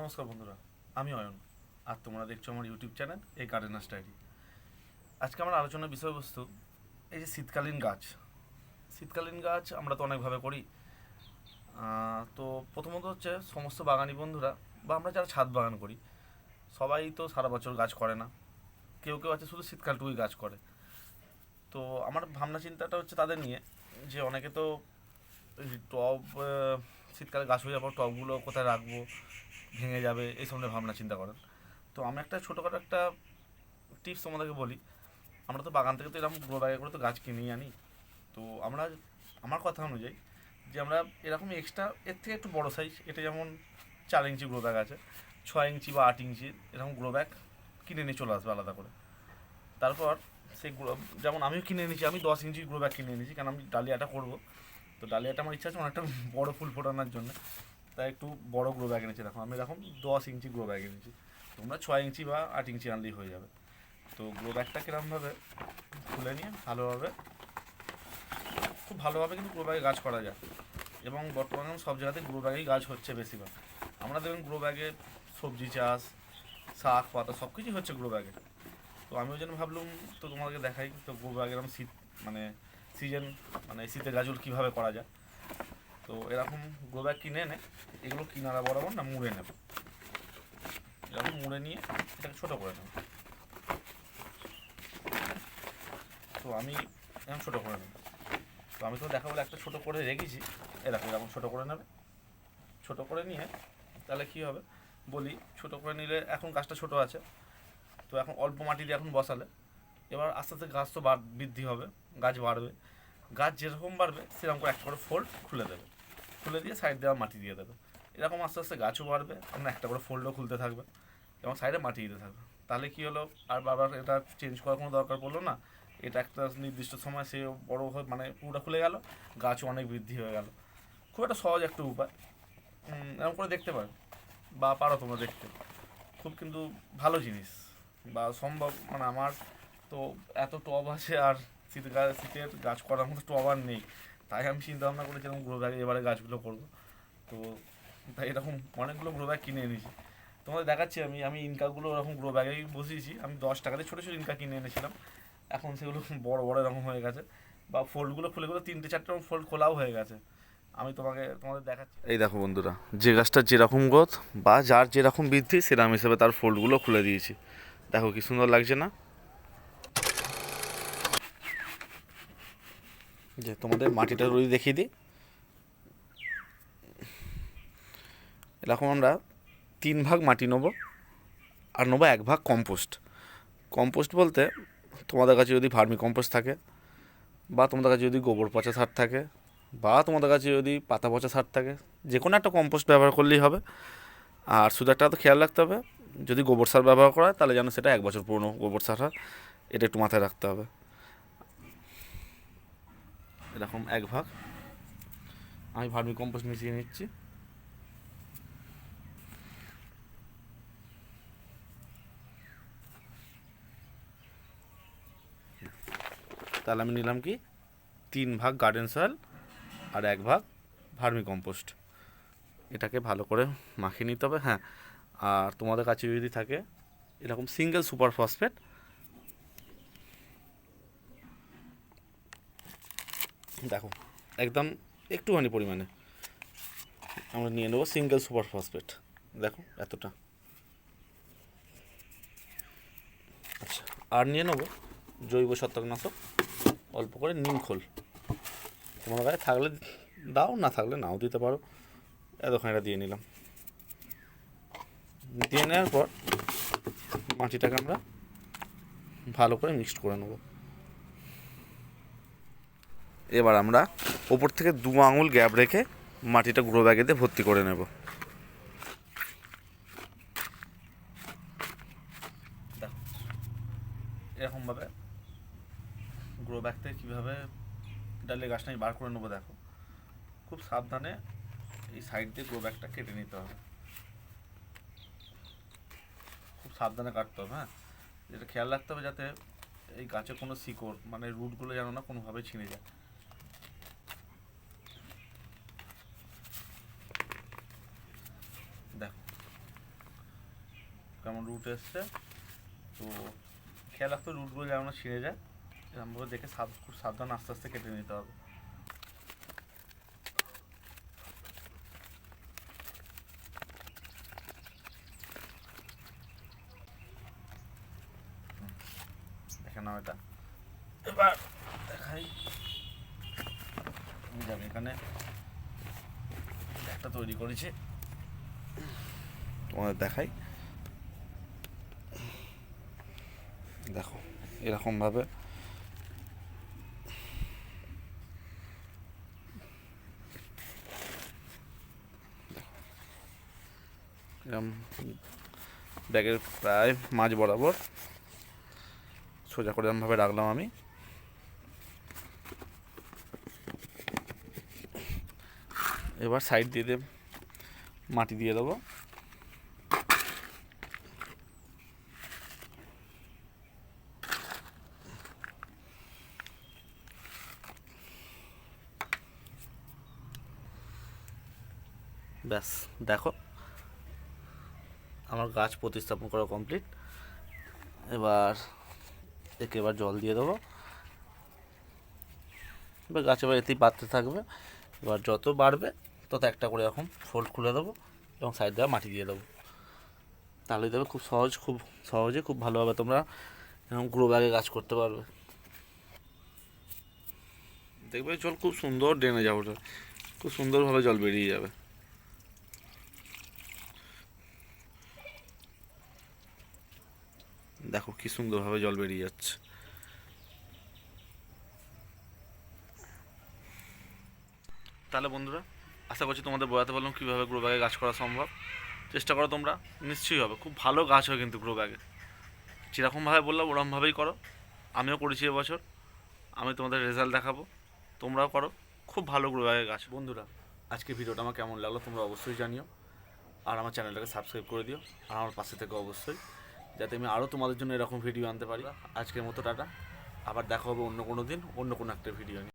নমস্কার বন্ধুরা, আমি অয়ন। আর তোমরা দেখছ আমার ইউটিউব চ্যানেল এই গার্ডেনার্স ডায়েরি আজকে আমার আলোচনার বিষয়বস্তু, এই যে শীতকালীন গাছ। শীতকালীন গাছ আমরা তো অনেকভাবে করি। তো প্রথমত হচ্ছে সমস্ত বাগানি বন্ধুরা, বা আমরা যারা ছাদ বাগান করি, সবাই তো সারা বছর গাছ করে না। কেউ কেউ আছে শুধু শীতকালটুকুই গাছ করে। তো আমার ভাবনা চিন্তাটা হচ্ছে তাদের নিয়ে, যে অনেকে তো টব শীতকালে গাছ হয়ে পর টবগুলো কোথায় রাখব ভেঙে যাবে, এই ধরনের ভাবনা, চিন্তা করেন। তো আমি একটা ছোটোখাটো একটা টিপস তোমাদেরকে বলি। আমরা তো বাগান থেকে তো এরকম গ্রো ব্যাগে করে তো গাছ কিনেই আনি। তো আমরা, আমার কথা অনুযায়ী যে আমরা এরকম এক্সট্রা এর থেকে একটু বড় সাইজ এটা যেমন চার ইঞ্চি গ্রো ব্যাগ আছে, ছয় ইঞ্চি বা আট ইঞ্চি, এরকম গ্রো ব্যাগ কিনে নিয়ে চলে আসবে আলাদা করে। তারপর সেই গ্রো যেমন আমিও কিনে এনেছি, আমি দশ ইঞ্চি গ্রো ব্যাগ কিনে এনেছি, কারণ আমি ডালিয়াটা করব। তো ডালিয়াটা আমার ইচ্ছা আছে অনেকটা বড় ফুল ফোটানোর জন্য। তাই একটু বড় গ্রো ব্যাগ এনেছি, দেখো, আমি এরকম দশ ইঞ্চি গ্রো ব্যাগ এনেছি। তোমরা ছয় ইঞ্চি বা আট ইঞ্চি আনলেই হয়ে যাবে। তো গ্রো ব্যাগটা কিরমভাবে খুলে নিয়ে ভালোভাবে, খুব ভালোভাবে কিন্তু গ্রো ব্যাগে গাছ করা যায়। এবং বর্তমানে সব জায়গাতে গ্রো ব্যাগেই গাছ হচ্ছে বেশিরভাগ। আমরা দেখবেন গ্রো ব্যাগে সবজি চাষ, শাক, পাতা সব কিছুই হচ্ছে গ্রো ব্যাগে তো আমি ওই জন্য ভাবলাম, তো তোমাদেরকে দেখাই, তো গ্রো ব্যাগ এরকম শীত মানে সিজন মানে শীতের গাছগুলো কীভাবে করা যায়। তো এরকম ব্যাগ কিনে এনে এগুলো কিনারা বরাবর না মুড়ে নেব। এরকম মুড়ে নিয়ে এটাকে ছোটো করে নেব। তো আমি এরকম ছোটো করে নেব। তো আমি তো দেখা বলে একটা ছোটো করে রেখেছি। এরকম এরকম ছোটো করে নেবে। ছোটো করে নিয়ে তাহলে কী হবে? বলি ছোটো করে নিলে এখন গাছটা ছোটো আছে। তো এখন অল্প মাটি দিয়ে এখন বসালে। এবার আস্তে আস্তে গাছ তো বৃদ্ধি হবে, গাছ বাড়বে। গাছ যেরকম বাড়বে সেরকম করে একটা করে ফোল্ড খুলে দেবে। খুলে দিয়ে সাইড দেওয়া মাটি দিয়ে দেবে। এরকম আস্তে আস্তে গাছও বাড়বে এবং একটা করে ফোল্ডও খুলতে থাকবে এবং সাইডে মাটি দিতে থাকবে। তাহলে কী হলো? আর বাবার এটা চেঞ্জ করার কোনো দরকার পড়ল না। এটা একটা নির্দিষ্ট সময় সে বড় হয়ে মানে পুরোটা খুলে গেল, গাছও অনেক বৃদ্ধি হয়ে গেল। খুব একটা সহজ একটা উপায়। এরকম করে দেখতে পারো। বা পারো তোমরা দেখতে। খুব কিন্তু ভালো জিনিস। বা সম্ভব মানে আমার তো এত টব আছে আর শীত শীতের গাছ করার মতো টব আর নেই। তাই আমি চিন্তা ভাবনা করেছিলাম গ্রো ব্যাগে এবারে গাছগুলো করব। তো তাই এরকম অনেকগুলো গ্রো ব্যাগ কিনে এনেছি। তোমাদের দেখাচ্ছি আমি আমি ইনকাগুলো এরকম গ্রো ব্যাগেই বসিয়েছি। আমি দশ টাকাতে ছোটো ছোটো ইনকা কিনে এনেছিলাম। এখন সেগুলো বড় বড় এরকম হয়ে গেছে। বা ফোল্ডগুলো খুলে তিনটে চারটে ফোল্ড খোলাও হয়ে গেছে। আমি তোমাকে, তোমাদের দেখাচ্ছি। এই দেখো বন্ধুরা, যে গাছটা যেরকম গ্রোথ বা যার যেরকম বৃদ্ধি, সেরকম হিসেবে তার ফোল্ডগুলো খুলে দিয়েছি। দেখো কি সুন্দর লাগছে না? যে তোমাদের মাটিটা রুই দেখিয়ে দিই। এরকম আমরা তিন ভাগ মাটি নেব আর নেব এক ভাগ কম্পোস্ট। কম্পোস্ট বলতে তোমাদের কাছে যদি ভার্মি কম্পোস্ট থাকে বা তোমাদের কাছে যদি গোবর পচা সার থাকে বা তোমাদের কাছে যদি পাতা পচা সার থাকে, যে কোনো একটা কম্পোস্ট ব্যবহার করলেই হবে। আর শুধু একটা তো খেয়াল রাখতে হবে, যদি গোবর সার ব্যবহার করা হয় তাহলে যেন সেটা এক বছর পুরনো গোবর সার হয়, এটা একটু মাথায় রাখতে হবে। এরকম এক ভাগ। আমি ভার্মি কম্পোস্ট মিশিয়ে নিচ্ছি। তাহলে আমি নিলাম কি? তিন ভাগ গার্ডেন সয়েল আর এক ভাগ ভার্মি কম্পোস্ট। এটাকে ভালো করে মাখিয়ে নিতে হবে হ্যাঁ। আর তোমাদের কাছে যদি থাকে, এরকম সিঙ্গেল সুপার ফসফেট দেখো, একদম একটুখানি পরিমাণে। আমরা নিয়ে নেব সিঙ্গেল সুপার ফসফেট দেখো, এতটা। আচ্ছা আর নিয়ে নেব জৈব ছত্রাকনাশক, অল্প করে নিম খোল। তোমার কাছে থাকলে দাও, না থাকলে নাও দিতে পারো। এটা দিয়ে নিলাম। দিয়ে নেওয়ার পর মাটিটাকে আমরা ভালো করে মিক্সড করে নেব। এবার আমরা ওপর থেকে দু আঙুল গ্যাপ রেখে মাটিটা গ্রো ব্যাগেতে ভর্তি করে নেব। এরকমভাবে গ্রো ব্যাগ থেকে কীভাবে ডালে গাছটা আমি বার করে নেব দেখো। খুব সাবধানে এই সাইড দিয়ে গ্রো ব্যাগটা কেটে নিতে হবে। খুব সাবধানে কাটতে হবে হ্যাঁ? যেটা খেয়াল রাখতে হবে যাতে এই গাছে কোনো শিকড় মানে রুটগুলো যেন না কোনোভাবে ছিঁড়ে যায় দেখো কেমন রুট এসছে। তো খেয়াল রাখতে রুটগুলো যেন না ছিঁড়ে যায়। এরকমভাবে দেখে সাব খুব সাবধান আস্তে আস্তে কেটে নিতে হবে। এটা। এবার দেখাই। যাবে এখানে। একটা তৈরি করেছি। তোমাদের দেখাই দেখো এরকমভাবে। এরকম ব্যাগের প্রায় মাঝ বরাবর। সোজা করে এরকমভাবে রাখলাম আমি। এবার সাইড দিয়ে দিয়ে মাটি দিয়ে দেবো। ব্যাস, দেখো। আমার গাছ প্রতিস্থাপন করা কমপ্লিট এবার একে এবার জল দিয়ে দেবো। এবার গাছ এবার এতেই বাড়তে থাকবে। এবার যত বাড়বে, তত একটা করে এরকম ফোল্ড খুলে দেবো এবং সাইড দেওয়া মাটি দিয়ে দেবো। তাহলেই দেবে খুব সহজ, খুব সহজে খুব ভালোভাবে তোমরা এরকম গ্রো ব্যাগে গাছ করতে পারবে। দেখবে জল খুব সুন্দর ড্রেনে যাবে খুব সুন্দরভাবে জল বেরিয়ে যাবে। দেখো কি সুন্দরভাবে জল বেরিয়ে যাচ্ছে। তাহলে বন্ধুরা, আশা করছি তোমাদের বোঝাতে পারলাম কীভাবে গ্রো ব্যাগে গাছ করা সম্ভব। চেষ্টা করো তোমরা, নিশ্চয়ই হবে, খুব ভালো গাছ হয় কিন্তু গ্রো ব্যাগে যেরকমভাবে বললাম ওরকমভাবেই করো। আমিও করেছি এবছর, আমি তোমাদের রেজাল্ট দেখাবো, তোমরাও করো, খুব ভালো গ্রো ব্যাগে গাছ। বন্ধুরা আজকে ভিডিওটা আমার কেমন লাগল তোমরা অবশ্যই জানিও। আর আমার চ্যানেলটাকে সাবস্ক্রাইব করে দিও, আর আমার পাশে থেকে অবশ্যই। যাতে আমি আরও তোমাদের জন্য এরকম ভিডিও আনতে পারি। আজকের মতো টাটা। আবার দেখা হবে অন্য কোনো দিন, অন্য কোনো একটা ভিডিও নিয়ে।